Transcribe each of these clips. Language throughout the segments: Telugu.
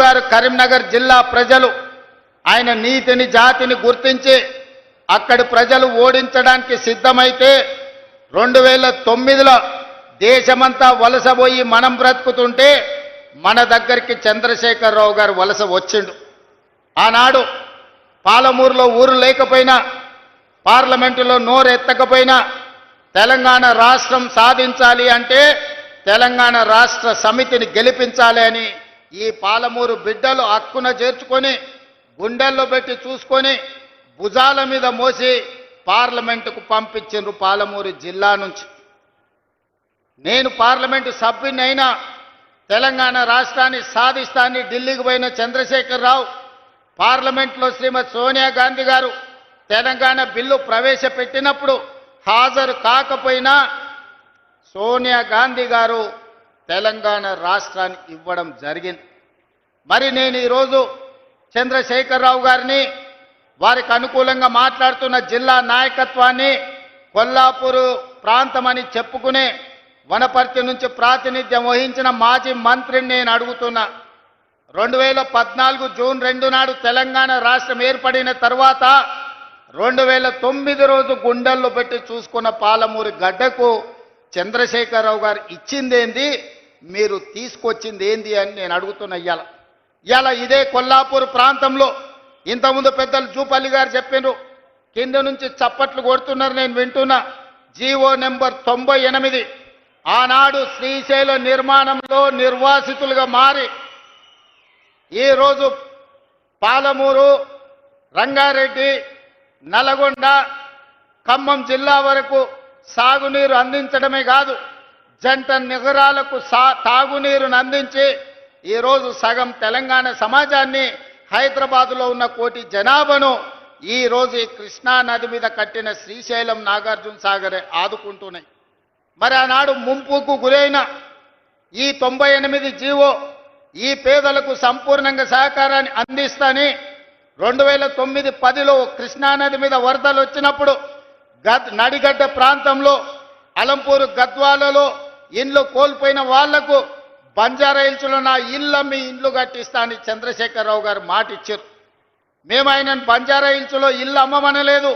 గారు కరీంనగర్ జిల్లా ప్రజలు ఆయన నీతిని జాతిని గుర్తించి అక్కడి ప్రజలు ఓడించడానికి సిద్ధమైతే రెండు వేల తొమ్మిదిలో దేశమంతా వలసపోయి మనం బ్రతుకుతుంటే మన దగ్గరికి చంద్రశేఖరరావు గారు వలస వచ్చిండు. ఆనాడు పాలమూరులో ఊరు లేకపోయినా పార్లమెంటులో నోరు ఎత్తకపోయినా తెలంగాణ రాష్ట్రం సాధించాలి అంటే తెలంగాణ రాష్ట్ర సమితిని గెలిపించాలి అని ఈ పాలమూరు బిడ్డలు అక్కున చేర్చుకొని గుండెల్లో పెట్టి చూసుకొని భుజాల మీద మోసి పార్లమెంటుకు పంపించిండ్రు పాలమూరు జిల్లా నుంచి. నేను పార్లమెంటు సభ్యుని అయినా తెలంగాణ రాష్ట్రాన్ని సాధిస్తాన్ని ఢిల్లీకి పోయిన చంద్రశేఖరరావు పార్లమెంట్లో శ్రీమతి సోనియా గాంధీ గారు తెలంగాణ బిల్లు ప్రవేశపెట్టినప్పుడు హాజరు కాకపోయినా సోనియా గాంధీ గారు తెలంగాణ రాష్ట్రాన్ని ఇవ్వడం జరిగింది. మరి నేను ఈరోజు చంద్రశేఖరరావు గారిని వారికి అనుకూలంగా మాట్లాడుతున్న జిల్లా నాయకత్వాన్ని కొల్లాపూరు ప్రాంతమని చెప్పుకునే వనపర్తి నుంచి ప్రాతినిధ్యం వహించిన మాజీ మంత్రిని నేను అడుగుతున్నా. రెండు వేల పద్నాలుగు జూన్ రెండు నాడు తెలంగాణ రాష్ట్రం ఏర్పడిన తర్వాత రెండు వేల తొమ్మిది రోజు గుండెల్లో పెట్టి చూసుకున్న పాలమూరి గడ్డకు చంద్రశేఖరరావు గారు ఇచ్చిందేంది మీరు తీసుకొచ్చింది ఏంది అని నేను అడుగుతున్నా ఇవాళ ఇలా ఇదే కొల్లాపూర్ ప్రాంతంలో ఇంతకుముందు పెద్దలు జూపల్లి గారు చెప్పారు కింద నుంచి చప్పట్లు కొడుతున్నారు నేను వింటున్నా. జీవో నెంబర్ తొంభై ఎనిమిది. ఆనాడు శ్రీశైల నిర్మాణంలో నిర్వాసితులుగా మారి ఈరోజు పాలమూరు రంగారెడ్డి నల్గొండ ఖమ్మం జిల్లా వరకు సాగునీరు అందించడమే కాదు జంట నగరాలకు సా తాగునీరును అందించి ఈరోజు సగం తెలంగాణ సమాజాన్ని హైదరాబాదులో ఉన్న కోటి జనాభాను ఈరోజు ఈ కృష్ణా నది మీద కట్టిన శ్రీశైలం నాగార్జున సాగరే ఆదుకుంటున్నాయి. మరి ఆనాడు ముంపుకు గురైన ఈ తొంభై ఎనిమిది జీవో ఈ పేదలకు సంపూర్ణంగా సహకారాన్ని అందిస్తాని రెండు వేల తొమ్మిది పదిలో కృష్ణానది మీద వరదలు వచ్చినప్పుడు గద్ నడిగడ్డ ప్రాంతంలో అలంపూరు గద్వాలలో ఇండ్లు కోల్పోయిన వాళ్ళకు బంజారా హిల్స్లో నా ఇల్లు మీ ఇండ్లు కట్టిస్తా అని చంద్రశేఖరరావు గారు మాట ఇచ్చారు మేము ఆయనను బంజారా హిల్స్లో ఇల్లు అమ్మమనలేదు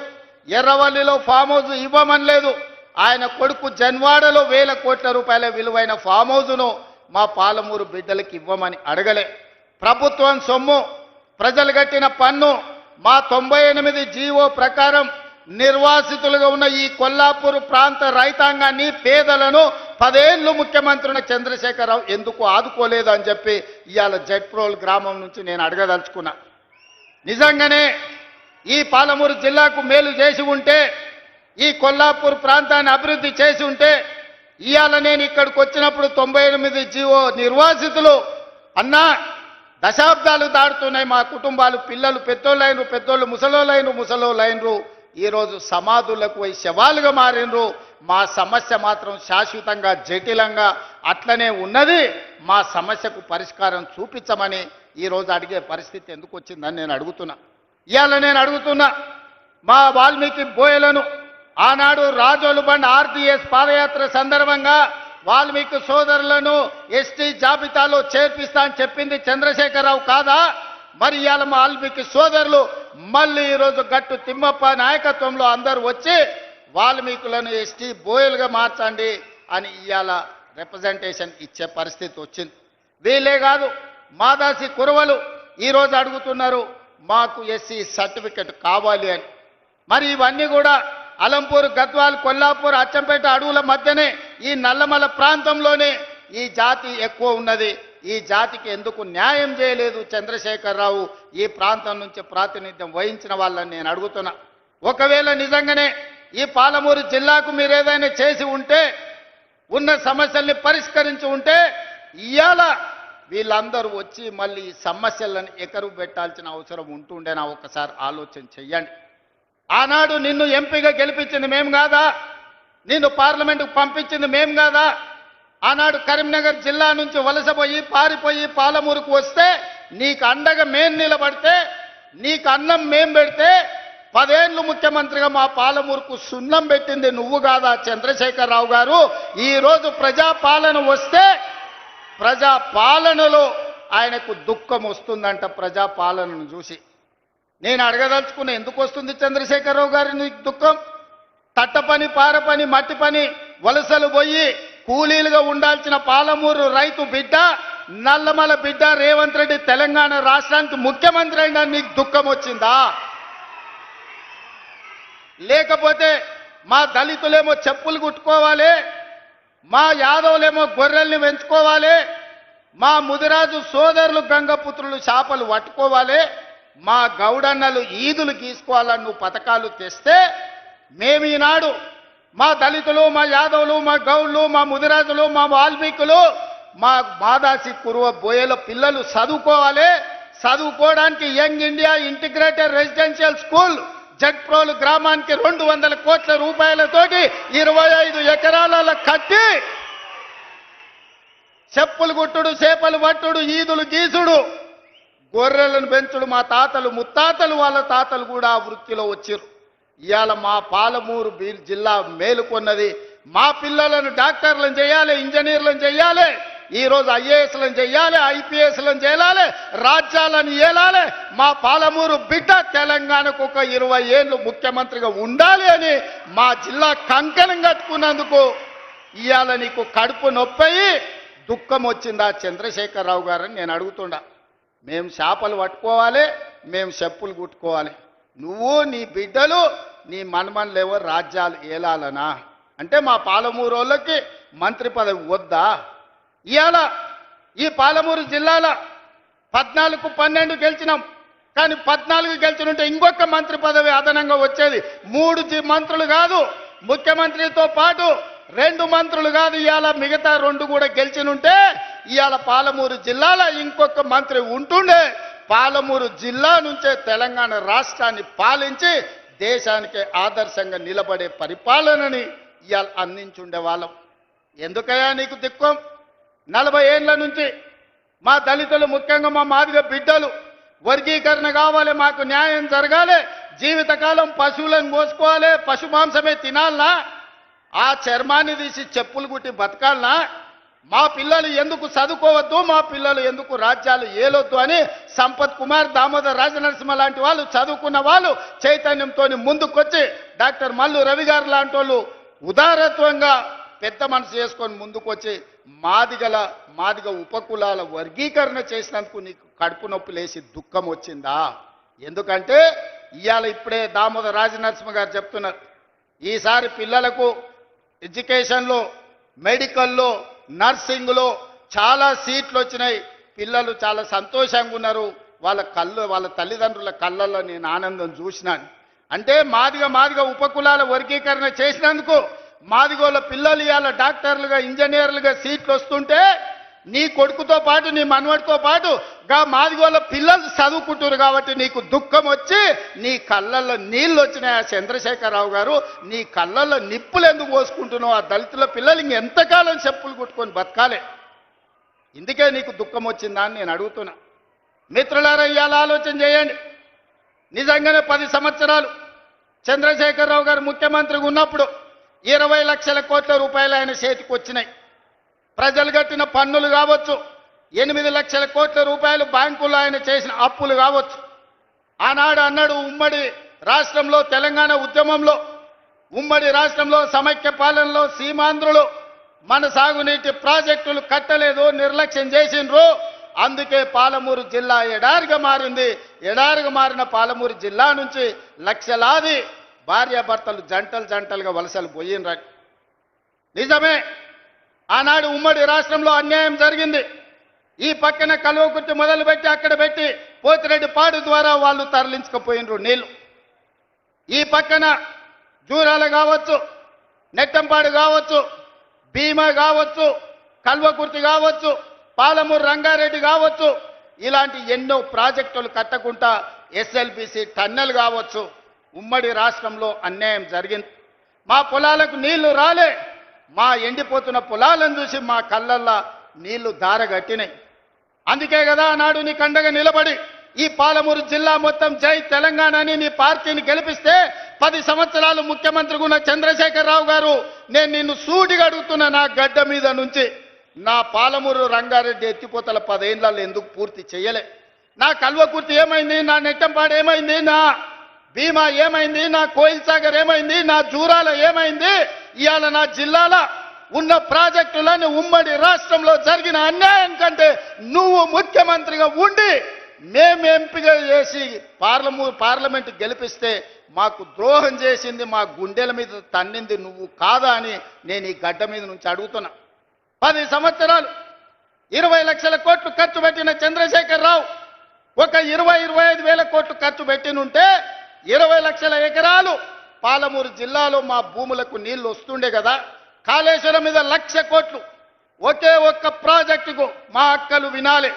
ఎర్రవల్లిలో ఫామ్ హౌస్ ఇవ్వమనలేదు ఆయన కొడుకు జన్వాడలో వేల కోట్ల రూపాయల విలువైన ఫామ్ హౌస్ను మా పాలమూరు బిడ్డలకి ఇవ్వమని అడగలే. ప్రభుత్వం సొమ్ము ప్రజలు కట్టిన పన్ను మా తొంభై ఎనిమిది జీవో ప్రకారం నిర్వాసితులుగా ఉన్న ఈ కొల్లాపూర్ ప్రాంత రైతాంగాన్ని పేదలను పదేళ్ళు ముఖ్యమంత్రిని చంద్రశేఖరరావు ఎందుకు ఆదుకోలేదు అని చెప్పి ఇవాళ జట్ప్రోల్ గ్రామం నుంచి నేను అడగదలుచుకున్నా. నిజంగానే ఈ పాలమూరు జిల్లాకు మేలు చేసి ఉంటే ఈ కొల్లాపూర్ ప్రాంతాన్ని అభివృద్ధి చేసి ఉంటే ఇవాళ నేను ఇక్కడికి వచ్చినప్పుడు తొంభై ఎనిమిది జీవో నిర్వాసితులు అన్నా దశాబ్దాలు దాటుతున్నాయి మా కుటుంబాలు పిల్లలు పెద్దోళ్ళైనరు పెద్దోళ్ళు ముసలోళ్ళైనరు ముసలోళ్ళైనరు. ఈరోజు సమాధులకు పోయి శవాలుగా మారినరు. మా సమస్య మాత్రం శాశ్వతంగా జటిలంగా అట్లనే ఉన్నది. మా సమస్యకు పరిష్కారం చూపించమని ఈరోజు అడిగే పరిస్థితి ఎందుకు వచ్చిందని నేను అడుగుతున్నా. ఇవాళ నేను అడుగుతున్నా మా వాల్మీకి బోయలను ఆనాడు రాజోలు బండ్ ఆర్టీఎస్ పాదయాత్ర సందర్భంగా వాల్మీకి సోదరులను ఎస్టీ జాబితాలో చేర్పిస్తా అని చెప్పింది చంద్రశేఖరరావు కాదా? మరి ఇవాళ మా వాల్మీకి సోదరులు మళ్ళీ ఈరోజు గట్టు తిమ్మప్ప నాయకత్వంలో అందరూ వచ్చి వాల్మీకులను ఎస్టీ బోయలుగా మార్చండి అని ఇవాళ రిప్రజెంటేషన్ ఇచ్చే పరిస్థితి వచ్చింది. వీలే కాదు మాదాసి కురవలు ఈరోజు అడుగుతున్నారు మాకు ఎస్సీ సర్టిఫికెట్ కావాలి అని. మరి ఇవన్నీ కూడా అలంపూర్ గద్వాల్ కొల్లాపూర్ అచ్చంపేట అడవుల మధ్యనే ఈ నల్లమల ప్రాంతంలోనే ఈ జాతి ఎక్కువ ఉన్నది. ఈ జాతికి ఎందుకు న్యాయం చేయలేదు చంద్రశేఖరరావు? ఈ ప్రాంతం నుంచి ప్రాతినిధ్యం వహించిన వాళ్ళని నేను అడుగుతున్నా. ఒకవేళ నిజంగానే ఈ పాలమూరు జిల్లాకు మీరు ఏదైనా చేసి ఉంటే ఉన్న సమస్యల్ని పరిష్కరించి ఉంటే ఇవాళ వీళ్ళందరూ వచ్చి మళ్ళీ ఈ సమస్యలను ఎకరు పెట్టాల్సిన అవసరం ఉంటుండేనా ఒకసారి ఆలోచన చెయ్యండి. ఆనాడు నిన్ను ఎంపీగా గెలిపించింది మేము కాదా? నిన్ను పార్లమెంటుకు పంపించింది మేము కాదా? ఆనాడు కరీంనగర్ జిల్లా నుంచి వలసపోయి పారిపోయి పాలమూరుకు వస్తే నీకు అండగా మేం నిలబడితే నీకు అన్నం మేం పెడితే పదేళ్ళు ముఖ్యమంత్రిగా మా పాలమూరుకు సున్నం పెట్టింది నువ్వు కాదా చంద్రశేఖరరావు గారు. ఈరోజు ప్రజాపాలన వస్తే ప్రజా పాలనలో ఆయనకు దుఃఖం వస్తుందంట ప్రజా పాలనను చూసి. నేను అడగదలుచుకున్న ఎందుకు వస్తుంది చంద్రశేఖరరావు గారి నీకు దుఃఖం? తట్ట పని పార పని మట్టి పని వలసలు పోయి కూలీలుగా ఉండాల్సిన పాలమూరు రైతు బిడ్డ నల్లమల బిడ్డ రేవంత్ రెడ్డి తెలంగాణ రాష్ట్రానికి ముఖ్యమంత్రి అయినా నీకు దుఃఖం వచ్చిందా? లేకపోతే మా దళితులేమో చెప్పులు కుట్టుకోవాలి మా యాదవులేమో గొర్రెల్ని పెంచుకోవాలి మా ముదిరాజు సోదరులు గంగపుత్రులు చేపలు పట్టుకోవాలి మా గౌడన్నలు ఈదులు గీసుకోవాలని నువ్వు పథకాలు తెస్తే మేము ఈనాడు మా దళితులు మా యాదవులు మా గౌళ్ళు మా ముదిరాజులు మా వాల్మీకులు మా మాదాసి కురువ బోయల పిల్లలు చదువుకోవాలి. చదువుకోవడానికి young India integrated residential school Jadprolu గ్రామానికి రెండు వందల కోట్ల రూపాయలతోటి ఇరవై ఐదు ఎకరాల కట్టి చెప్పులు గుట్టుడు చేపలు పట్టుడు ఈదులు గీసుడు గొర్రెలను పెంచుడు మా తాతలు ముత్తాతలు వాళ్ళ తాతలు కూడా ఆ వృత్తిలో వచ్చారు ఇవాళ మా పాలమూరు జిల్లా మేలుకొన్నది. మా పిల్లలను డాక్టర్లను చేయాలి ఇంజనీర్లను చేయాలి ఈరోజు ఐఏఎస్లను చేయాలి ఐపీఎస్లను చేయాలి రాజ్యాలను ఏలాలి. మా పాలమూరు బిడ్డ తెలంగాణకు ఒక ఇరవై ఏళ్ళు ముఖ్యమంత్రిగా ఉండాలి అని మా జిల్లా కంకణం కట్టుకున్నందుకు ఇవాళ నీకు కడుపు నొప్పయి దుఃఖం వచ్చిందా చంద్రశేఖరరావు గారని నేను అడుగుతుండా. మేము చేపలు పట్టుకోవాలి మేము చెప్పులు కుట్టుకోవాలి. నువ్వు నీ బిడ్డలు నీ మనమన్లేవో రాజ్యాలు ఏలాలనా? అంటే మా పాలమూరు వాళ్ళకి మంత్రి పదవి వద్దా? ఇవాళ ఈ పాలమూరు జిల్లాల పద్నాలుగు పన్నెండు గెలిచినాం. కానీ పద్నాలుగు గెలిచినుంటే ఇంకొక మంత్రి పదవి అదనంగా వచ్చేది. మూడు మంత్రులు కాదు ముఖ్యమంత్రితో పాటు రెండు మంత్రులు కాదు ఇవాళ మిగతా రెండు కూడా గెలిచినుంటే ఇవాళ పాలమూరు జిల్లాలో ఇంకొక మంత్రి ఉంటుండే. పాలమూరు జిల్లా నుంచే తెలంగాణ రాష్ట్రాన్ని పాలించి దేశానికి ఆదర్శంగా నిలబడే పరిపాలనని ఇవాళ అందించుండే వాళ్ళం. ఎందుకయ్యా నీకు దిక్కం? నలభై ఏండ్ల నుంచి మా దళితులు ముఖ్యంగా మా మాదిగ బిడ్డలు వర్గీకరణ కావాలి మాకు న్యాయం జరగాలి జీవితకాలం పశువులను కోసుకోవాలి పశు మాంసమే తినాలనా? ఆ చర్మాన్ని తీసి చెప్పులు కుట్టి బతకాలనా? మా పిల్లలు ఎందుకు చదువుకోవద్దు మా పిల్లలు ఎందుకు రాజ్యాలు ఏలొద్దు అని సంపత్ కుమార్ దామోదర్ రాజనరసింహ లాంటి వాళ్ళు చదువుకున్న వాళ్ళు చైతన్యంతో ముందుకొచ్చి డాక్టర్ మల్లు రవి గారు లాంటి వాళ్ళు ఉదారత్వంగా పెద్ద మనసు చేసుకొని ముందుకొచ్చి మాదిగల మాదిగ ఉపకులాల వర్గీకరణ చేసినందుకు నీకు కడుపు నొప్పి లేసి దుఃఖం వచ్చిందా? ఎందుకంటే ఇవాళ ఇప్పుడే దామోదర్ రాజనరసింహ గారు చెప్తున్నారు ఈసారి పిల్లలకు ఎడ్యుకేషన్లో మెడికల్లో నర్సింగ్లో చాలా సీట్లు వచ్చినాయి పిల్లలు చాలా సంతోషంగా ఉన్నారు. వాళ్ళ కళ్ళు వాళ్ళ తల్లిదండ్రుల కళ్ళల్లో నేను ఆనందం చూసినాను. అంటే మాదిగా మాదిగా ఉపకులాల వర్గీకరణ చేసినందుకు మాదిగోళ్ళ పిల్లలు ఇవాళ డాక్టర్లుగా ఇంజనీర్లుగా సీట్లు వస్తుంటే నీ కొడుకుతో పాటు నీ మనవడితో పాటు గా మాదిగోళ్ళ పిల్లలు చదువుకుంటున్నారు కాబట్టి నీకు దుఃఖం వచ్చి నీ కళ్ళల్లో నీళ్ళు వచ్చినాయి ఆ చంద్రశేఖరరావు గారు. నీ కళ్ళల్లో నిప్పులు ఎందుకు పోసుకుంటున్నావు? ఆ దళితుల పిల్లలు ఇంకెంతకాలం చెప్పులు కుట్టుకొని బతకాలే. ఇందుకే నీకు దుఃఖం వచ్చిందా అని నేను అడుగుతున్నా. మిత్రులారా ఇవాళ ఆలోచన చేయండి. నిజంగానే పది సంవత్సరాలు చంద్రశేఖరరావు గారు ముఖ్యమంత్రిగా ఉన్నప్పుడు ఇరవై లక్షల కోట్ల రూపాయలు ఆయన చేతికి వచ్చినాయి. ప్రజలు కట్టిన పన్నులు కావచ్చు ఎనిమిది లక్షల కోట్ల రూపాయలు బ్యాంకుల్లో ఆయన చేసిన అప్పులు కావచ్చు. ఆనాడు అన్నాడు ఉమ్మడి రాష్ట్రంలో తెలంగాణ ఉద్యమంలో ఉమ్మడి రాష్ట్రంలో సమైక్య పాలనలో సీమాంధ్రులు మన సాగునీటి ప్రాజెక్టులు కట్టలేదు నిర్లక్ష్యం చేసిండ్రు. అందుకే పాలమూరు జిల్లా ఎడారిగా మారింది. ఎడారిగా మారిన పాలమూరు జిల్లా నుంచి లక్షలాది భార్యాభర్తలు జంటలు జంటలుగా వలసలు పోయినరా. నిజమే ఆనాడు ఉమ్మడి రాష్ట్రంలో అన్యాయం జరిగింది. ఈ పక్కన కలువకుర్తి మొదలుపెట్టి అక్కడ పెట్టి పోతిరెడ్డి పాడు ద్వారా వాళ్ళు తరలించకపోయినరు నీళ్ళు. ఈ పక్కన జూరాలు కావచ్చు నెట్టంపాడు కావచ్చు భీమా కావచ్చు కల్వకుర్తి కావచ్చు పాలమూరు రంగారెడ్డి కావచ్చు ఇలాంటి ఎన్నో ప్రాజెక్టులు కట్టకుండా ఎస్ఎల్పిసి టన్నెల్ కావచ్చు. ఉమ్మడి రాష్ట్రంలో అన్యాయం జరిగింది. మా పొలాలకు నీళ్ళు రాలే. మా ఎండిపోతున్న పొలాలను చూసి మా కళ్ళల్లో నీళ్ళు దారగట్టినాయి అందుకే కదా నాడు నీ కండగా నిలబడి ఈ పాలమూరు జిల్లా మొత్తం జై తెలంగాణ అని నీ పార్టీని గెలిపిస్తే పది సంవత్సరాలు ముఖ్యమంత్రిగా ఉన్న చంద్రశేఖరరావు గారు నేను నిన్ను సూటిగా అడుగుతున్న నా గడ్డ మీద నుంచి. నా పాలమూరు రంగారెడ్డి ఎత్తిపోతల పదేళ్ళలో ఎందుకు పూర్తి చేయలే నా కల్వకుర్తి ఏమైంది? నా నెట్టంపాడు ఏమైంది? నా భీమా ఏమైంది? నా కోయిల్ సాగర్ ఏమైంది? నా జూరాల ఏమైంది? ఇవాళ నా జిల్లాల ఉన్న ప్రాజెక్టులను ఉమ్మడి రాష్ట్రంలో జరిగిన అన్యాయం కంటే నువ్వు ముఖ్యమంత్రిగా ఉండి మేము ఎంపిక చేసి పార్లము పార్లమెంట్ గెలిపిస్తే మాకు ద్రోహం చేసింది మా గుండెల మీద తన్నింది నువ్వు కాదా అని నేను ఈ గడ్డ మీద నుంచి అడుగుతున్నా. పది సంవత్సరాలు ఇరవై లక్షల కోట్లు ఖర్చు పెట్టిన చంద్రశేఖర్ రావు ఒక ఇరవై ఇరవై ఐదు వేల కోట్లు ఖర్చు పెట్టినుంటే ఇరవై లక్షల ఎకరాలు పాలమూరు జిల్లాలో మా భూములకు నీళ్ళు వస్తుండే కదా కాళేశ్వరం మీద లక్ష కోట్లు. ఒకే ఒక్క ప్రాజెక్టుకు మా అక్కలు వినాలి.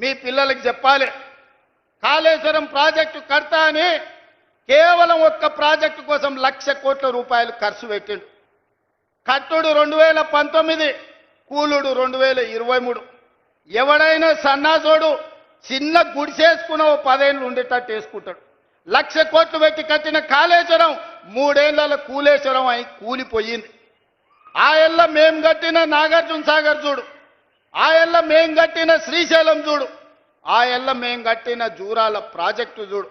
మీ పిల్లలకి చెప్పాలి. కాళేశ్వరం ప్రాజెక్టు కడతా అని కేవలం ఒక్క ప్రాజెక్టు కోసం లక్ష కోట్ల రూపాయలు ఖర్చు పెట్టిండు. కట్టుడు రెండు వేల పంతొమ్మిది కూలుడు రెండు వేల ఇరవై మూడు ఎవడైనా సన్నాసోడు చిన్న గుడిసేసుకున్న ఓ పదేళ్ళు ఉండేటట్టు వేసుకుంటాడు. లక్ష కోట్లు పెట్టి కట్టిన కాళేశ్వరం మూడేళ్ళ కూలేశ్వరం అయి కూలిపోయింది. ఆ ఎల్ల మేం కట్టిన నాగార్జున సాగర్ చూడు. ఆ ఎల్ల మేం కట్టిన శ్రీశైలం చూడు. ఆ ఎల్ల మేం కట్టిన జూరాల ప్రాజెక్టు చూడు.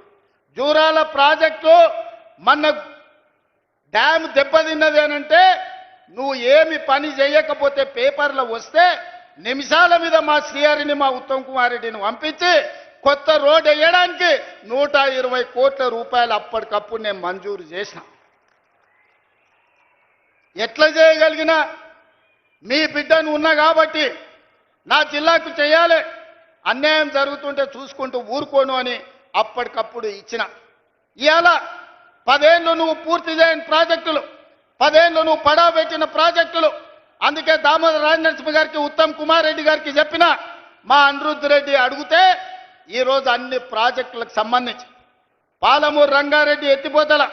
జూరాల ప్రాజెక్టు మన డ్యామ్ దెబ్బతిన్నది అని అంటే నువ్వు ఏమి పని చేయకపోతే పేపర్లో వస్తే నిమిషాల మీద మా శ్రీహరిని మా ఉత్తమ్ కుమార్ రెడ్డిని పంపించి కొత్త రోడ్ వేయడానికి నూట ఇరవై కోట్ల రూపాయలు అప్పటికప్పుడు నేను మంజూరు చేసిన. ఎట్లా చేయగలిగినా మీ బిడ్డను ఉన్నా కాబట్టి నా జిల్లాకు చేయాలి. అన్యాయం జరుగుతుంటే చూసుకుంటూ ఊరుకోను అని అప్పటికప్పుడు ఇచ్చిన. ఇవాళ పదేళ్ళు నువ్వు పూర్తి చేయని ప్రాజెక్టులు పదేళ్ళు నువ్వు పడా పెట్టిన ప్రాజెక్టులు. అందుకే దామోదర రాజనరసింహ గారికి ఉత్తమ్ కుమార్ రెడ్డి గారికి చెప్పిన మా అనిరుద్ధ్ రెడ్డి అడిగితే ఈరోజు అన్ని ప్రాజెక్టులకు సంబంధించి పాలమూరు రంగారెడ్డి ఎత్తిపోతల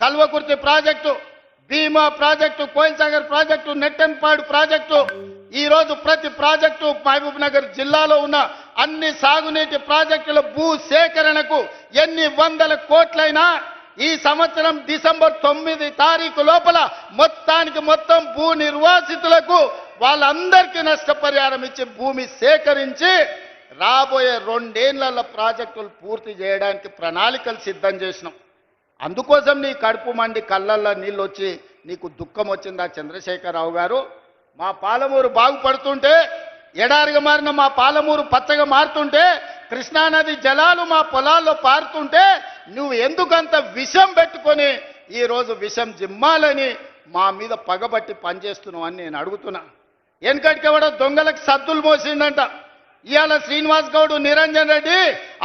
Kalwakurthy project Bhima project Koilsagar project Nettempadu project ఈరోజు ప్రతి ప్రాజెక్టు మహబూబ్ నగర్ జిల్లాలో ఉన్న అన్ని సాగునీటి ప్రాజెక్టుల భూ సేకరణకు ఎన్ని వందల కోట్లైనా ఈ సంవత్సరం డిసెంబర్ తొమ్మిది తారీఖు లోపల మొత్తానికి మొత్తం భూ నిర్వాసితులకు వాళ్ళందరికీ నష్టపరిహారం ఇచ్చి భూమి సేకరించి రాబోయే రెండేళ్ళ ప్రాజెక్టులు పూర్తి చేయడానికి ప్రణాళికలు సిద్ధం చేసినాం. అందుకోసం నీ కడుపు మండి కళ్ళల్లో నీళ్ళు వచ్చి నీకు దుఃఖం వచ్చిందా చంద్రశేఖరరావు గారు? మా పాలమూరు బాగుపడుతుంటే ఎడారిగా మారిన మా పాలమూరు పచ్చగా మారుతుంటే కృష్ణానది జలాలు మా పొలాల్లో పారుతుంటే నువ్వు ఎందుకంత విషం పెట్టుకొని ఈరోజు విషం జిమ్మాలని మా మీద పగబట్టి పనిచేస్తున్నావు అని నేను అడుగుతున్నా. వెనకటికి ఎవడో దొంగలకు సద్దులు మోసిందంట ఇవాళ శ్రీనివాస్ గౌడ్ నిరంజన్ రెడ్డి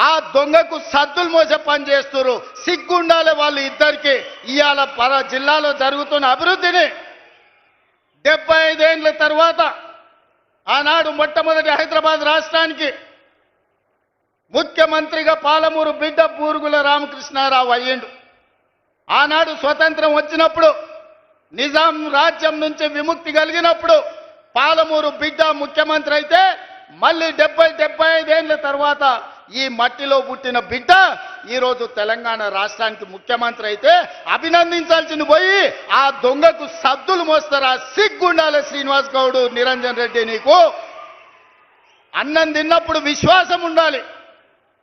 ఆ దొంగకు సద్దులు మోసే పని చేస్తున్నారు సిగ్గుండాలి వాళ్ళు ఇద్దరికి. ఇవాళ పర జిల్లాలో జరుగుతున్న అభివృద్ధిని డెబ్బై ఐదేళ్ళ తర్వాత ఆనాడు మొట్టమొదటి హైదరాబాద్ రాష్ట్రానికి ముఖ్యమంత్రిగా పాలమూరు బిడ్డ పూరుగుల రామకృష్ణారావు అయ్యిండు. ఆనాడు స్వతంత్రం వచ్చినప్పుడు నిజాం రాజ్యం నుంచి విముక్తి కలిగినప్పుడు పాలమూరు బిడ్డ ముఖ్యమంత్రి అయితే మళ్ళీ డెబ్బై డెబ్బై ఐదేళ్ళ తర్వాత ఈ మట్టిలో పుట్టిన బిడ్డ ఈరోజు తెలంగాణ రాష్ట్రానికి ముఖ్యమంత్రి అయితే అభినందించాల్సింది పోయి ఆ దొంగకు సద్దులు మోస్తారా సిగ్గుండాల శ్రీనివాస్ గౌడు నిరంజన్ రెడ్డి నీకు? అన్నం తిన్నప్పుడు విశ్వాసం ఉండాలి.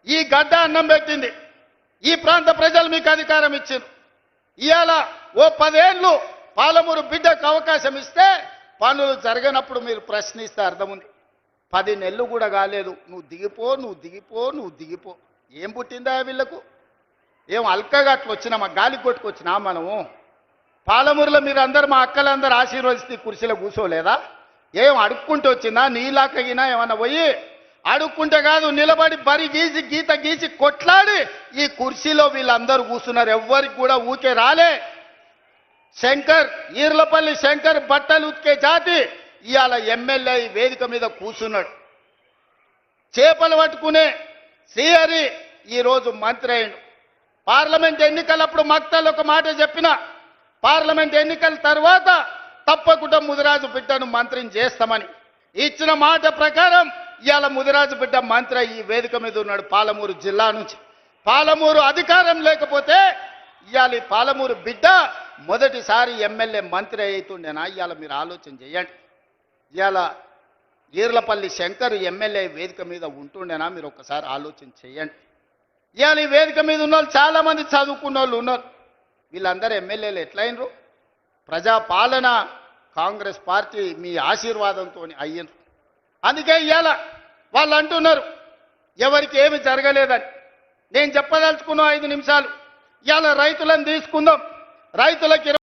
ఈ గడ్డ అన్నం పెట్టింది. ఈ ప్రాంత ప్రజలు మీకు అధికారం ఇచ్చింది ఇవాళ ఓ పదేళ్ళు పాలమూరు బిడ్డకు అవకాశం ఇస్తే పనులు జరగనప్పుడు మీరు ప్రశ్నిస్తే అర్థం ఉంది పది నెలలు కూడా కాలేదు. నువ్వు దిగిపో నువ్వు దిగిపో నువ్వు దిగిపో. ఏం పుట్టిందా వీళ్ళకు? ఏం అల్కగా అట్లా వచ్చినామా? గాలి కొట్టుకొచ్చినా మనము? పాలమూరులో మీరు అందరు మా అక్కలందరూ ఆశీర్వదిస్తే ఈ కుర్చీలో కూర్చోలేదా? ఏం అడుక్కుంటూ వచ్చిందా? నీలాకగినా ఏమన్నా పోయి అడుక్కుంటే కాదు నిలబడి బరి గీసి గీత గీసి కొట్లాడి ఈ కుర్చీలో వీళ్ళందరూ కూర్చున్నారు. ఎవ్వరికి కూడా ఊకే రాలే. శంకర్ ఈర్లపల్లి శంకర్ బట్టలు ఉతికే జాతి. ఇవాళ ఎమ్మెల్యే ఈ వేదిక మీద కూర్చున్నాడు. చేపలు పట్టుకునే శ్రీహరి ఈరోజు మంత్రి అయిండు పార్లమెంట్ ఎన్నికలప్పుడు మక్తలు ఒక మాట చెప్పిన పార్లమెంట్ ఎన్నికల తర్వాత తప్పకుండా ముదిరాజు బిడ్డను మంత్రిని చేస్తామని ఇచ్చిన మాట ప్రకారం ఇవాళ ముదిరాజు బిడ్డ మంత్రి ఈ వేదిక మీద ఉన్నాడు పాలమూరు జిల్లా నుంచి. పాలమూరు అధికారం లేకపోతే ఇవాళ ఈ పాలమూరు బిడ్డ మొదటిసారి ఎమ్మెల్యే మంత్రి అవుతుండేనా ఇవాళ మీరు ఆలోచన చేయండి. ఇవాళ ఈర్లపల్లి శంకర్ ఎమ్మెల్యే వేదిక మీద ఉంటుండేనా? మీరు ఒకసారి ఆలోచన చేయండి. ఇవాళ ఈ వేదిక మీద ఉన్న వాళ్ళు చాలామంది చదువుకున్న వాళ్ళు ఉన్నారు. వీళ్ళందరూ ఎమ్మెల్యేలు ఎట్లయినరు? ప్రజాపాలన కాంగ్రెస్ పార్టీ మీ ఆశీర్వాదంతో అయ్యిండ్రు అందుకే ఇవాళ వాళ్ళు అంటున్నారు ఎవరికి ఏమి జరగలేదని. నేను చెప్పదలుచుకున్న ఐదు నిమిషాలు. ఇవాళ రైతులను తీసుకుందాం. రైతులకు